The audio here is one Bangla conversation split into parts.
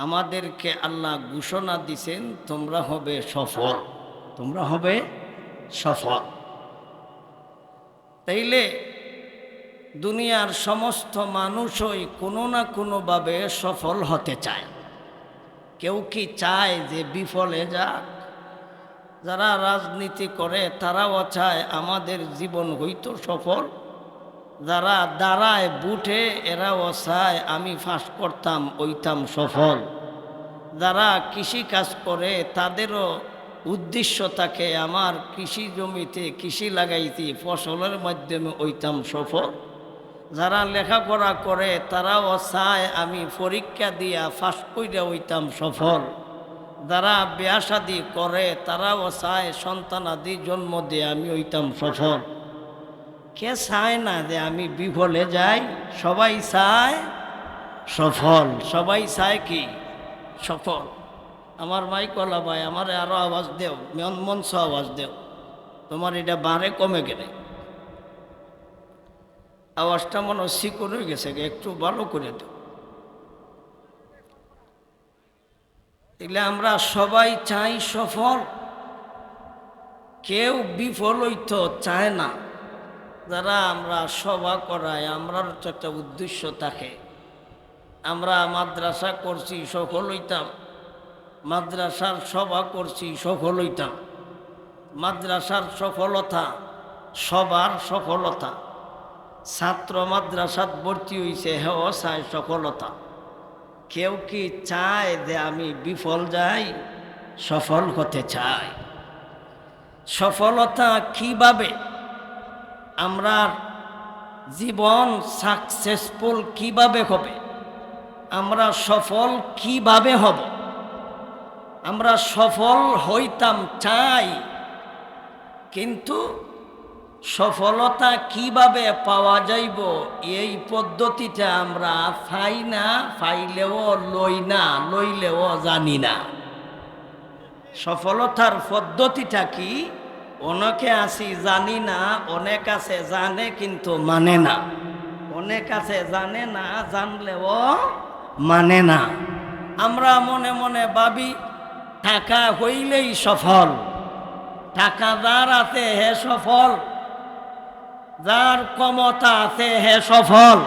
আমাদেরকে আল্লাহ ঘোষণা দিছেন, তোমরা হবে সফল। তোমরা হবে সফল। তাইলে দুনিয়ার সমস্ত মানুষই কোনো না কোনোভাবে সফল হতে চায়। কেউ কি চায় যে বিফলে যাক? যারা রাজনীতি করে, তারাও চায় আমাদের জীবন হইতো সফল। যারা দাঁড়ায় বুটে এরাও চায় আমি ফাঁস করতাম, ওইতাম সফল। যারা কৃষি কাজ করে, তাদেরও উদ্দেশ্য থাকে, আমার কৃষি জমিতে কৃষি লাগাইতে ফসলের মাধ্যমে ওইতাম সফল। যারা লেখাপড়া করে, তারাও চায় আমি পরীক্ষা দিয়া ফাঁস কইরা ওইতাম সফল। যারা বিয়াসাদি করে, তারাও চায় সন্তানাদি জন্ম দিয়ে আমি ওইতাম সফল। কে চায় না যে আমি বিফলে যাই? সবাই চায় সফল। সবাই চায় কি? সফল। আমার মাই কলা ভাই, আমার আরও আওয়াজ দেও। মন মঞ্চ আওয়াজ দেও। তোমার এটা বারে কমে গেলে। আওয়াজটা মনে চিকন হয়ে গেছে একটু ভালো করে দাও। এগুলো আমরা সবাই চাই সফল। কেউ বিফল হইতে চায় না। যারা আমরা সভা করাই আমরার তো একটা উদ্দেশ্য থাকে। আমরা মাদ্রাসা করছি, সফল হইতাম। মাদ্রাসার সভা করছি, সফল হইতাম। মাদ্রাসার সফলতা, সবার সফলতা। ছাত্র মাদ্রাসাত ভর্তি হয়েছে হেও চায় সফলতা। কেউ কি চায় যে আমি বিফল যাই, সফল হতে চাই? সফলতা কীভাবে? আমরা জীবন সাকসেসফুল কীভাবে হবে? আমরা সফল কীভাবে হব? আমরা সফল হইতাম চাই, কিন্তু সফলতা কীভাবে পাওয়া যাইব? এই পদ্ধতিতে আমরা পাই না, পাইলেও লই না, লইলেও জানি না। সফলতার পদ্ধতিটা কি? অনেকে আছি, জানি না, অনেক আছে, জানে কিন্তু মানে না। অনেক আছে, জানে না, জানলেও মানে না। আমরা মনে মনে ভাবি, টাকা হইলেই সফল। টাকা যার আছে হে সফল। যার ক্ষমতা আছে হে সফল।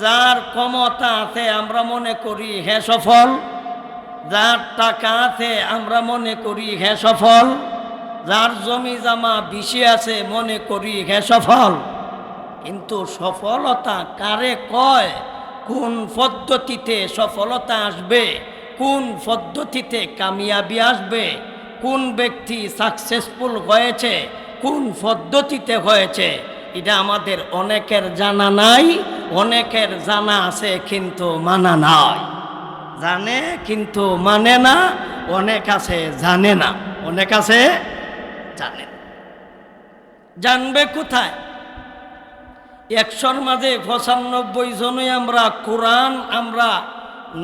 যার ক্ষমতা আছে আমরা মনে করি হে সফল। যার টাকা আছে আমরা মনে করি হে সফল। যার জমি জামা বেশি আছে, মনে করি হে সফল। কিন্তু সফলতা কারে কয়? কোন পদ্ধতিতে সফলতা আসবে? কোন পদ্ধতিতে কামিয়াবি আসবে? কোন ব্যক্তি সাকসেসফুল হয়েছে? কোন পদ্ধতিতে হয়েছে? এটা আমাদের অনেকের জানা নাই, অনেকের জানা আছে কিন্তু মানা নাই। জানে কিন্তু মানে না, অনেক আছে জানে না। অনেক আছে জানে জানবে কোথায়? একশোর মাঝে পঁচানব্বই জনে আমরা কোরআন, আমরা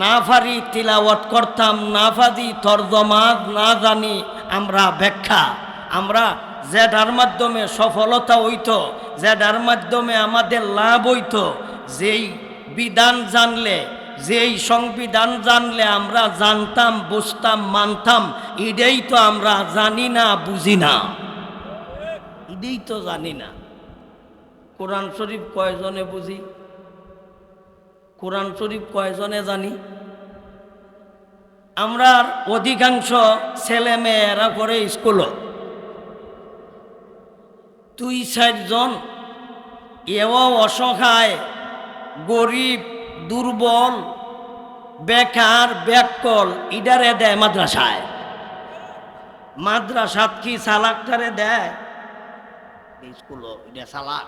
না ফারি তিলাওয়াত করতাম না পারি তর্জমা না জানি আমরা ব্যাখ্যা। আমরা যেটার মাধ্যমে সফলতা হইতো যেটার মাধ্যমে আমাদের লাভ হইত। যেই বিধান জানলে যেই সংবিধান জানলে আমরা জানতাম, বুঝতাম, মানতাম এটাই তো আমরা জানি না, বুঝি না। এটাই তো জানি না। কোরআন শরীফ কয়জনে বুঝি? কোরআন শরীফ কয়জনে জানি? আমরা অধিকাংশ ছেলে মেয়েরা করে স্কুলও দুই চারজন এও অসহায়, গরিব দুর্বল, বেকার, ব্যাকল, ইডারে দেয় মাদ্রাসায়। মাদ্রাসাত কি সালাকটারে দেয়? স্কুলও, এটা সালাক।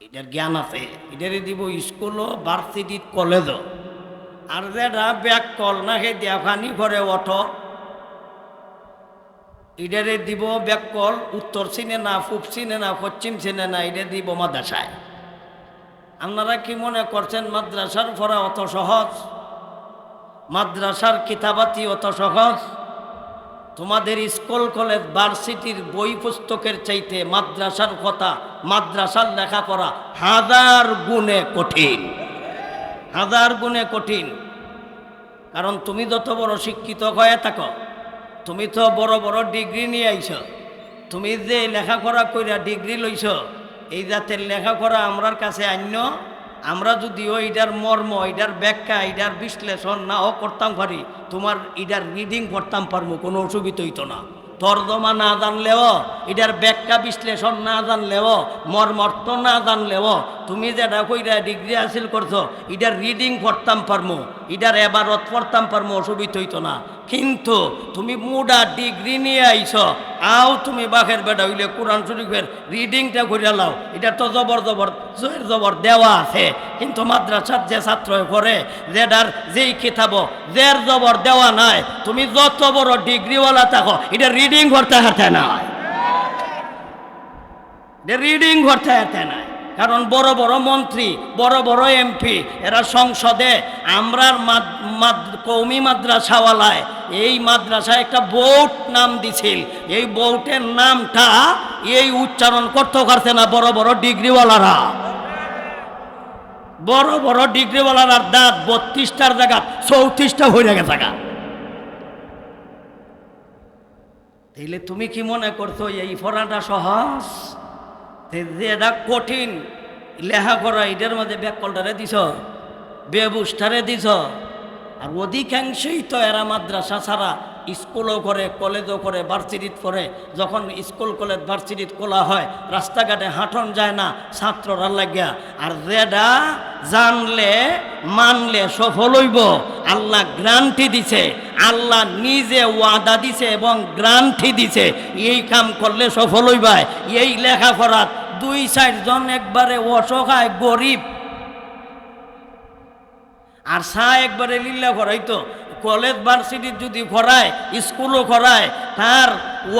এটার জ্ঞান আছে। এটারে দিব স্কুলও ভার্সিটি কলেজও আর যেটা ব্যাক কল না সেই দেখানি ঘরে অটো এটারে দিব ব্যাক কল উত্তর চিনে না পূব চিনে না পশ্চিম চিনে না এটা দিব মাদ্রাসায়। আপনারা কি মনে করছেন মাদ্রাসার পড়া অত সহজ? মাদ্রাসার কিতাবাতি অত সহজ? তোমাদের স্কুল, কলেজ, ভার্সিটির বই পুস্তকের চাইতে মাদ্রাসার কথা, মাদ্রাসার লেখাপড়া হাজার গুণে কঠিন। হাজার গুণে কঠিন। কারণ তুমি যত বড় শিক্ষিত হয়ে থাকো, তুমি তো বড় বড় ডিগ্রি নিয়ে আইছ, তুমি যে লেখাপড়া কইরা ডিগ্রি লইছ এই জাতের লেখাপড়া আমরার কাছে আন্য আমরা যদিও এটার মর্ম এটার ব্যাখ্যা এটার বিশ্লেষণ নাও করতাম পারি, তোমার এটার রিডিং করতাম পারব, কোনো অসুবিধা হইতো না। তর্জমা না জানলেও এটার ব্যাখ্যা বিশ্লেষণ না জানলেও মর্মর্থ না জানলেও, তুমি যেটা কইরা ডিগ্রি হাসিল করছ এটার রিডিং পড়তাম পারমো এটার এবারত পড়তাম পারমো অসুবিধা হইতো না। কিন্তু তুমি মুডা ডিগ্রি নিয়ে আইছ, আও তুমি বাঘের বেটা হইলে কোরআন শরীফের রিডিংটা করে লাও এটা তো জবর জবর, জোর জবর দেওয়া আছে। কিন্তু মাদ্রাসার যে ছাত্র করে যেটার যেই কিতাব জের জবর দেওয়া নাই, তুমি যত বড় ডিগ্রিওয়ালা থাকো, এটা রিডিং করতে হাতে নাই। রিডিং করতে হাতে নাই। কারণ বড় বড় মন্ত্রী, বড় বড় এমপি, এরা সংসদে আমরার কৌমি মাদ্রাসাওয়ালায় এই মাদ্রাসায় একটা বোট নাম দিছিল। এই বোটের নামটা এই উচ্চারণ করতে পারছে না বড় বড় ডিগ্রিওয়ালারা। বড় বড় ডিগ্রিওয়ালার দাঁত বত্রিশটার জায়গা, চৌত্রিশটা হয়ে গেছে গা। তাইলে তুমি কি মনে করছ এই পড়াটা সহজ? যেটা কঠিন লেহা করা এটার মধ্যে ব্যাকলটারে দিছ বেবুষ্ঠারে দিছ আর অধিকাংশই তো এরা মাদ্রাসা ছাড়া স্কুলও করে, কলেজও করে, ভার্সিটিত করে যখন স্কুল, কলেজ, ভার্সিটিত খোলা হয়, রাস্তাঘাটে হাঁটন যায় না, ছাত্ররা লাগিয়া। আর যেটা জানলে, মানলে সফল হইব। আল্লাহ গ্রান্টি দিছে, আল্লাহ নিজে ওয়াদা দিছে এবং গ্রান্টি দিছে। এই কাম করলে সফল হইবাই। এই লেখাপড়াত দুই চারজন একবারে অসহায়, গরিব আর সা একবারে লীলা করাইতো কলেজ ভার্সিটির যদি করায় স্কুলও করায় তার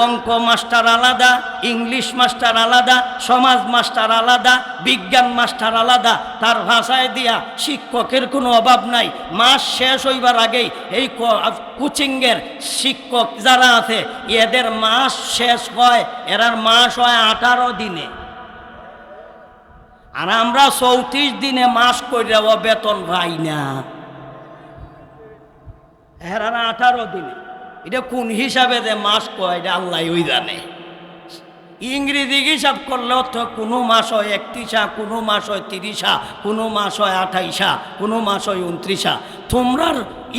অঙ্ক মাস্টার আলাদা, ইংলিশ মাস্টার আলাদা, সমাজ মাস্টার আলাদা, বিজ্ঞান মাস্টার আলাদা, তার ভাষায় দিয়া শিক্ষকের কোনো অভাব নাই। মাস শেষ হইবার আগেই এই কোচিংয়ের শিক্ষক যারা আছে, এদের মাস শেষ হয়, এরার মাস হয় আঠারো দিনে। আর আমরা চৌত্রিশ দিনে মাস করে বেতন পাই না। হেরার আঠারো দিনে। এটা কোন হিসাবে যে মাস কয় আল্লাহ ওই জানে। ইংরেজি হিসাব করলেও তো কোনো মাস হয় একত্রিশা, কোনো মাস হয় তিরিশা, কোনো মাস হয় আঠাইশা, কোনো মাস হয় উনত্রিশা। তোমরার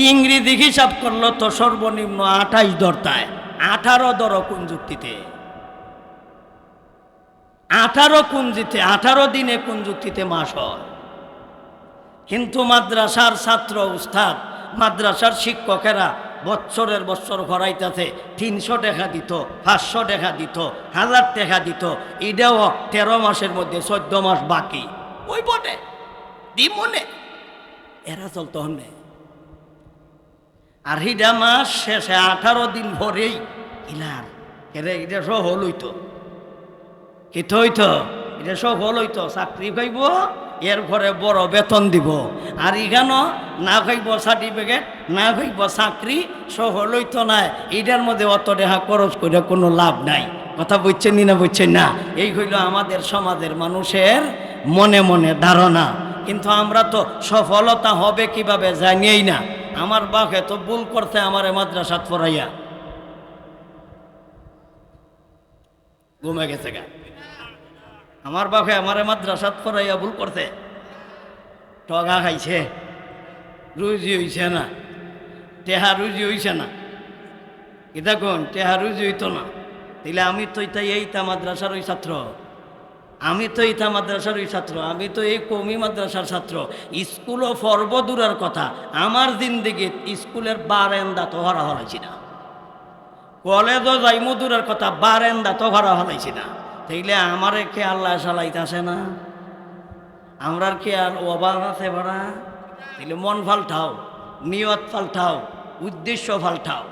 ইংরেজি হিসাব করলেও তো সর্বনিম্ন আঠাইশ দরতায় আঠারো দর কোন যুক্তিতে। আঠারো কুঞ্জিতে, আঠারো দিনে কোন যুক্তিতে মাস হয়। কিন্তু মাদ্রাসার ছাত্র উস্তাদ, মাদ্রাসার শিক্ষকেরা বৎসরের বৎসর ঘরাইতেছে, তিনশো টাকা দিত, পাঁচশো টাকা দিত, হাজার টাকা দিত, এটাও তেরো মাসের মধ্যে, চোদ্দ মাস বাকি। ওই বটে দি মনে? এরা চলতে হনে। আর হিডা মাস শেষে আঠারো দিন ভরেই ইলার এরা এটা সহ হলইতো। কি হইতো এটা সব হলইতো চাকরি পাইব, এর ঘরে বড় বেতন দিব। আর ইখানো না খাইব সার্টিফিকেট না খাইব চাকরি, সব হলইতো না এটার মধ্যে অত রেহা খরচ করে কোনো লাভ নাই। কথা বুঝছেন না বুঝছেন না? এই হইল আমাদের সমাজের মানুষের মনে মনে ধারণা। কিন্তু আমরা তো সফলতা হবে কীভাবে জানিয়েই না। আমার বাপে তো ভুল করতে আমার মাদ্রাসাত পড়াইয়া। ঘুমে গেছে গা। আমার বাপে আমারে মাদ্রাসাত পড়াইয়া ভুল করতে টগা খাইছে। রুজি হইছে না। টেহা রুজি হইছে না। এটা কোন টেহা রুজি হইতো না। তাইলে আমি তো ইতা এইটা মাদ্রাসার ওই ছাত্র। আমি তো ইতা মাদ্রাসার ওই ছাত্র। আমি তো এই কমি মাদ্রাসার ছাত্র। স্কুলও পর্ব দূরের কথা। আমার জিন্দিগি স্কুলের বারেন্দা তো হরা হলাইছি না। কলেজও যাইমু দূরের কথা, বারেন্দা তো হরা হলাইছি না। তাইলে আমারে কে আল্লাহ চালাইতেছে না? আমরার কে আর অভাব আছে ভাড়া? তাইলে মন ফালঠাও, নিয়ত ফালঠাও, উদ্দেশ্য ফালঠাও।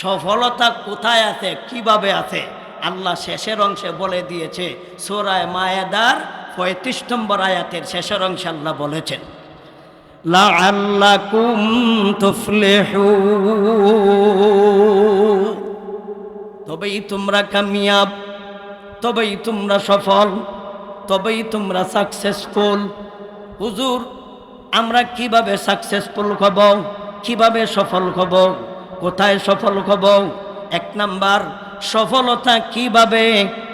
সফলতা কোথায় আছে, কীভাবে আছে? আল্লাহ শেষের অংশে বলে দিয়েছে, সোরায় মায়াদার পঁয়ত্রিশ নম্বর আয়াতের শেষের অংশে আল্লাহ বলেছেন তবেই তোমরা কামিয়াব। তবেই তোমরা সফল, তবেই তোমরা সাকসেসফুল হুজুর, আমরা কীভাবে সাকসেসফুল হব, কীভাবে সফল হব, কোথায় সফল হব? এক নাম্বার, সফলতা কীভাবে,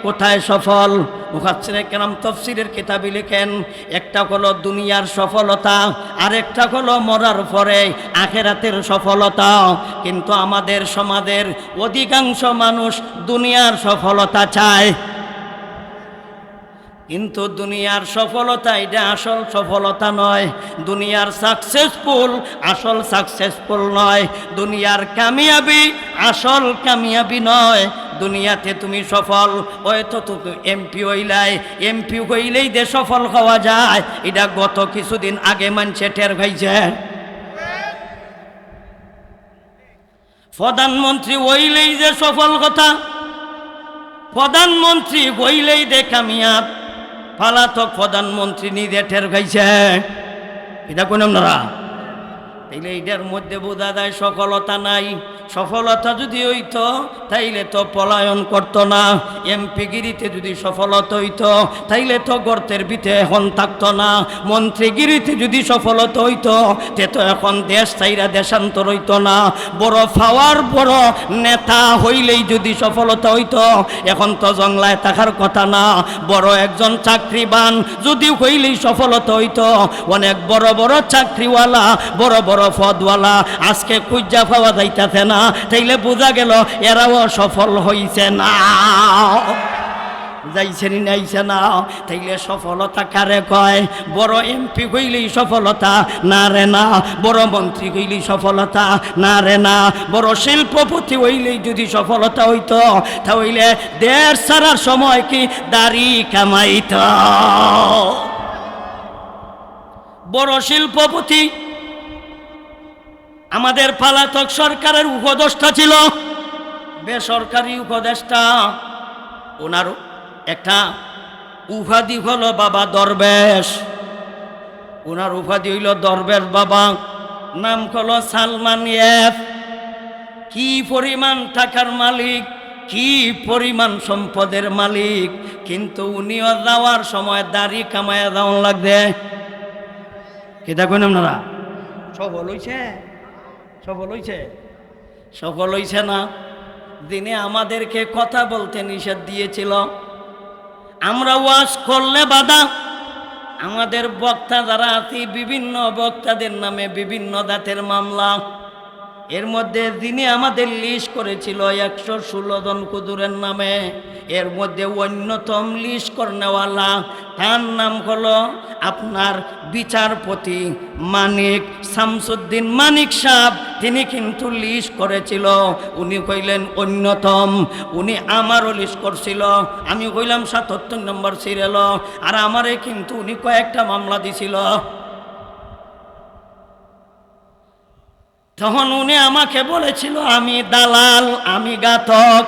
কোথায় সফল? মুখাচ্ছিনে কেরাম তফসিরের কিতাবি লিখেন, একটা হলো দুনিয়ার সফলতা, আরেকটা হলো মরার পরে আখেরাতের সফলতা। কিন্তু আমাদের সমাজের অধিকাংশ মানুষ দুনিয়ার সফলতা চায়। কিন্তু দুনিয়ার সফলতা এটা আসল সফলতা নয়। দুনিয়ার সাকসেসফুল আসল সাকসেসফুল নয়। দুনিয়ার কামিয়াবি আসল কামিয়াবি নয়। দুনিয়াতে তুমি সফল, হয়তো তুমি এমপি হইলাই। এমপি হইলেই যে সফল হওয়া যায়, এটা গত কিছুদিন আগে মানছে টের ভাইছে প্রধানমন্ত্রী হইলেই যে সফল কথা, প্রধানমন্ত্রী হইলেই দে কামিয়াব। পালাতক প্রধানমন্ত্রী নিজে ঠের খাইছে। এটা কোন আপনারা? তাইলে এটার মধ্যে বোঝা যায় সফলতা নাই। সফলতা যদি হইত, তাইলে তো পলায়ন করত না। এমপিগিরিতে যদি সফলতা হইত, তাইলে তো গর্তের ভিতরে এখন থাকত না। মন্ত্রীগিরিতে যদি সফলতা হইত, তে তো এখন দেশ চাইরা দেশান্তর হইত না। বড় ফাওয়ার বড় নেতা হইলেই যদি সফলতা হইত, এখন তো জংলায় থাকার কথা না। বড় একজন চাকরিবান যদি হইলেই সফলতা হইত, অনেক বড় বড় চাকরিওয়ালা, বড় বড় পদওয়ালা, আজকে খুঁজা পাওয়া যাইতেছে না। তাইলে বোঝা গেল এরাও সফল হইছে না। যাইছে নি নাইছে না। তাইলে সফলতা কারে কয়? বড় এমপি হইলেই সফলতা, না রে না। বড় মন্ত্রী হইলেই সফলতা, না রে না। বড় শিল্পপতি হইলেই যদি সফলতা হইতো, তাহলে দেশ ছাড়ার সময় কি দাড়ি কামাইত? বড় শিল্পপতি আমাদের পালাতক সরকারের উপদেষ্টা ছিল। বেসরকারি উপদেষ্টা। ওনার একটা উপাধি হলো বাবা দরবেশ। ওনার উপাধি হইল দরবেশ বাবা। নাম হলো সালমান কি পরিমাণ টাকার মালিক, কি পরিমাণ সম্পদের মালিক, কিন্তু উনিও যাওয়ার সময় দাড়ি কামায়া যাওয়ান লাগবে কেটা কইন আপনারা? সব হইছে? সফল হইছে? সফল হইছে না। দিনে আমাদেরকে কথা বলতে নিষেধ দিয়েছিল। আমরা ওয়াশ করলে বাধা। আমাদের বক্তা যারা আছি, বিভিন্ন বক্তাদের নামে বিভিন্ন দাঁতের মামলা। এর মধ্যে যিনি আমাদের লিস্ট করেছিল একশো ষোলো জন কুদুরের নামে, এর মধ্যে অন্যতম লিস্ট করনেওয়ালা। তার নাম হলো আপনার বিচারপতি মানিক শামসুদ্দিন। মানিক সাহ তিনি কিন্তু লিস্ট করেছিল। উনি কইলেন অন্যতম। উনি আমারও লিস্ট করছিল। আমি কইলাম সাতাত্তর নম্বর সিরিয়াল আর আমারে কিন্তু উনি কয়েকটা মামলা দিছিল। তখন উনি আমাকে বলেছিল, আমি দালাল, আমি গাতক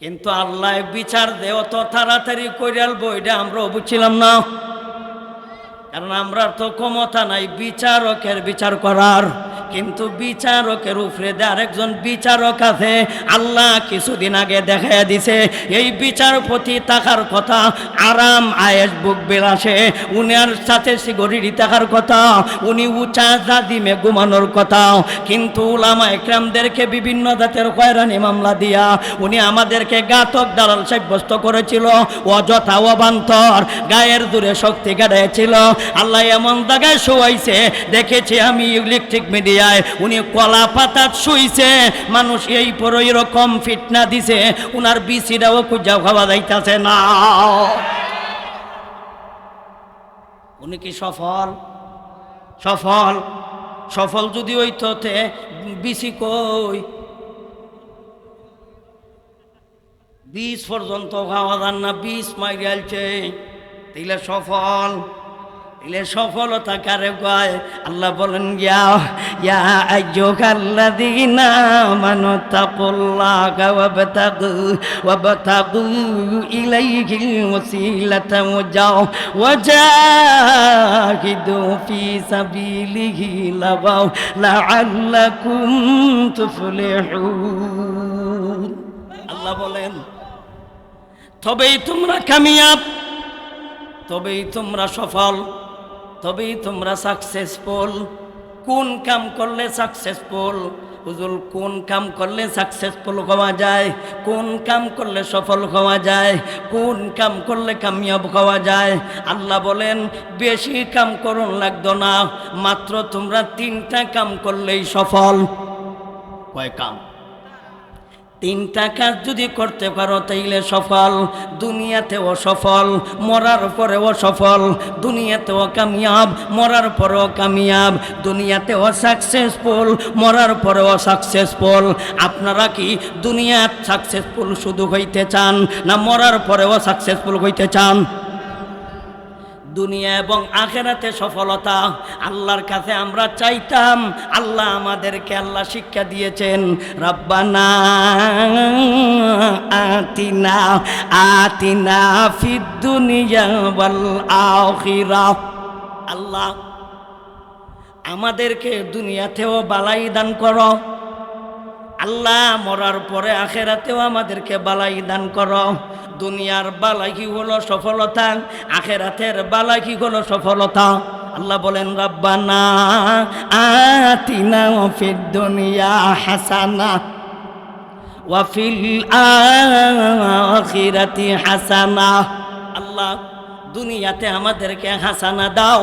কিন্তু আল্লাহ বিচার দেও তো তাড়াতাড়ি কইরাল বইটা আমরাও বুঝছিলাম না। কারণ আমরা তো ক্ষমতা নাই, বিচারকের বিচার করার। কিন্তু বিচারকের উপরে আরেকজন বিচারক আছে। আল্লাহ কিছুদিন আগে দেখা দিছে, এই বিচারপতি থাকার কথা, আরাম আয়েস বুক বিলাসে উনার সাথে সিগরিটি থাকার কথা, উনি উঁচা জাদিমে ঘুমানোর কথা। কিন্তু উলামা একরামদেরকে বিভিন্ন জাতের কয়রানি মামলা দিয়া, উনি আমাদেরকে গাতক দালাল সাব্যস্ত করেছিল, অযথা অবান্তর, গায়ের দূরে শক্তি গাড়িয়েছিল আল্লাহ এমন জায়গায় শোয়াইছে, দেখেছি আমি ইলেকট্রিক মিডিয়ায় উনি কলা পাতাত শুইছে, মানুষ এই পর এরকম ফিটনা দিছে, উনার বিচিটাও খুঁজা খাওয়া যাইতাছে না। উনি কি সফল? সফল? সফল যদি হইতো তে বিসি কই? বিষ পর্যন্ত খাওয়া যান না বিষ মাইরালছে তাইলে সফল। তাইলে সফলতা কারে কয়? আল্লাহ বলেন, ইয়া ইয়া আইয়ুহাল্লাযীনা আমানু তাকুল্লাহা ওয়াবতাগু ওয়াবতাগু ইলাইহিল ওয়াসিলাতা ওয়াজাও ওয়াজাহিদু ফি সাবিলিহি লাওয়াও, লাআল্লাকুম তুফলিহুন. আল্লাহ বলেন, তবেই তোমরা কামিয়াব, তবেই তোমরা সফল। তবেই তোমরা সাকসেসফুল কোন কাম করলে সাকসেসফুল হুজুর, কোন কাম করলে সাকসেসফুল হওয়া যায়? কোন কাম করলে সফল হওয়া যায়? কোন কাম করলে কামিয়াব হওয়া যায়? আল্লাহ বলেন, বেশি কাম করুন লাগতো না, মাত্র তোমরা তিনটা কাম করলেই সফল। কয় কাম? তিনটা কাজ যদি করতে পারো, তাইলে সফল। দুনিয়াতেও সফল মরার পরেও সফল দুনিয়াতেও কামিয়াব মরার পরেও কামিয়াব দুনিয়াতেও সাকসেসফুল মরার পরেও সাকসেসফুল আপনারা কি দুনিয়া সাকসেসফুল শুধু হইতে চান, না মরার পরেও সাকসেসফুল হইতে চান? দুনিয়া এবং আখেরাতে সফলতা। আল্লাহর কাছে আমরা চাইতাম, আল্লাহ আমাদেরকে আল্লাহ শিক্ষা দিয়েছেন, রব্বানা আতিনা আতিনা আল্লাহ, আমাদেরকে দুনিয়াতেও বালাই দান করো। আল্লাহ মরার পরে আখেরাতেও আমাদেরকে বালাই দান করো। দুনিয়ার বালাকি হলো সফলতা, আখেরাতের বালাকি হলো সফলতা। আল্লাহ বলেন, রাব্বানা আতিনা ফিদ দুনিয়া হাসানা ওয়াফিল আখিরাতি হাসানা। আল্লাহ, দুনিয়াতে আমাদেরকে হাসানা দাও।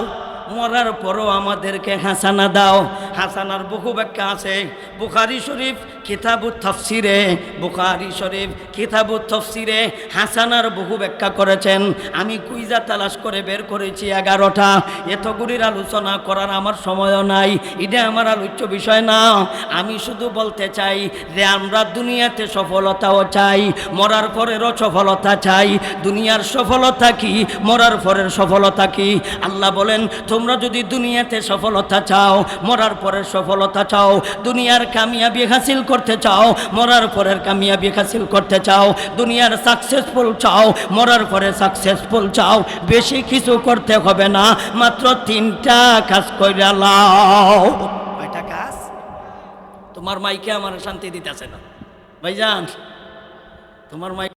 মরার পরও আমাদেরকে হাসানা দাও। হাসানার বহু ব্যাখ্যা আছে। বুখারি শরীফ কিতাবু তফসিরে, বুখারি শরীফ কিতাবু তফসিরে হাসানার বহু ব্যাখ্যা করেছেন। আমি কুইজা তালাশ করে বের করেছি এগারোটা। এতগুলির আলোচনা করার আমার সময়ও নাই। এটা আমার আলোচ্য বিষয় না। আমি শুধু বলতে চাই যে আমরা দুনিয়াতে সফলতাও চাই, মরার পরেরও সফলতা চাই। দুনিয়ার সফলতা কি, মরার পরের সফলতা কি? আল্লাহ বলেন তোমরা যদি দুনিয়াতে সফলতা চাও, মরার পরের সফলতা চাও, দুনিয়ার কামিয়াবি হাসিল করতে চাও, মরার পরের কামিয়াবি হাসিল করতে চাও, দুনিয়ার সাকসেসফুল চাও, মরার পরে সাকসেসফুল চাও, বেশি কিছু করতে হবে না, মাত্র তিনটা কাজ করে লাও। কয়টা কাজ? তোমার মাইকে আমার শান্তি দিতেছে না। ভাইজান, তোমার মাইক